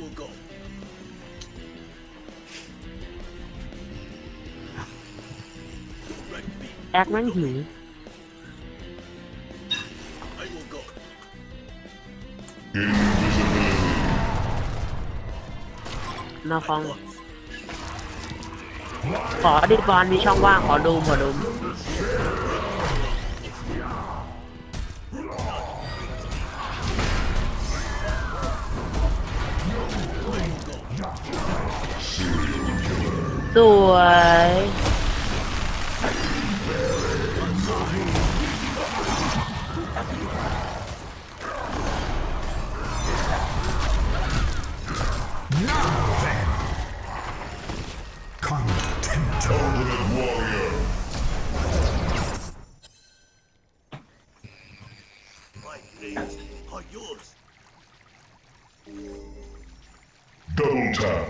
will go. แอคแม่งหิว I will go. นาฟอง ขอดิบอลมีช่องว่าง ขอดูมขอดูม สวย Ultimate Warrior. My blades are yours. Double tap.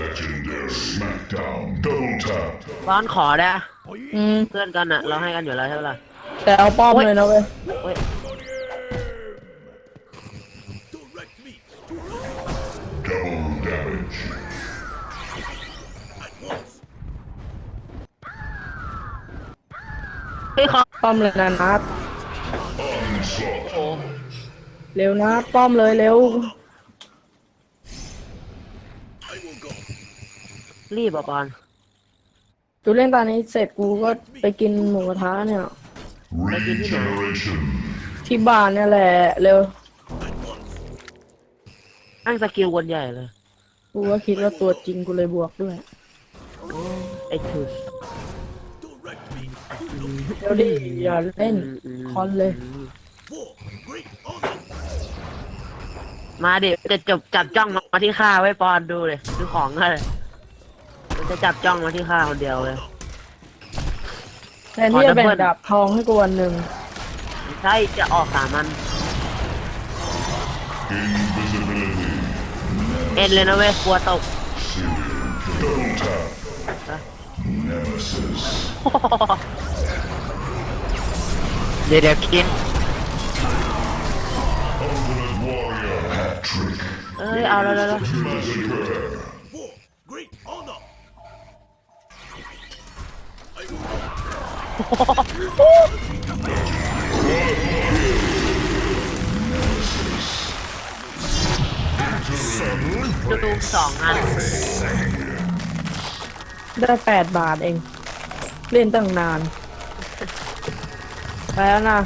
Legendary. Smackdown. Double tap. บอลขอได้อะอืมเพื่อนกันอะเราให้กันอยู่แล้วใช่ไหมล่ะ แต่เอาป้อมเลยนะเว้ยเว้ย Direct me Double damage. at once. เฮ้ยขอป้อมเลยนะนัด Onslaught. โอ้เร็วนะป้อมเลยเร็ว I will go. รีบอะบอลกูเล่นตอนนี้เสร็จกูก็ไปกินหมูกระทะเนี่ย Regeneration. ที่บ้านเนี่ยแหละเร็ว At once. นั่งสกิลวนใหญ่เลย กูก็คิดว่าตัวจริงกูเลยบวกด้วยไอ้ถือ Direct me เดี๋ยวดิอย่าเล่น คอนเลย for great honor. มาดิจะจบจับจ้องมาที่ข้าไว้ปอนดูเลยดูของเลยมัน จะจับจ้องมาที่ข้าคนเดียวเลย แทนที่จะแบ่งขอดับเบิ้ลดาบทองให้กูวันหนึ่งใช่จะออกสามัน Invisibility. เอ็นเลยนะเว้ยกลัวตก Double tap. Nemesis. เดี๋ยวเดี๋ยวกิน Ultimate Warrior. Hat trick. เอ้ยเอาแล้วแล้ว จะดูสองอันได้แปดบาทเอง เล่นตั้งนาน ไปแล้วนะ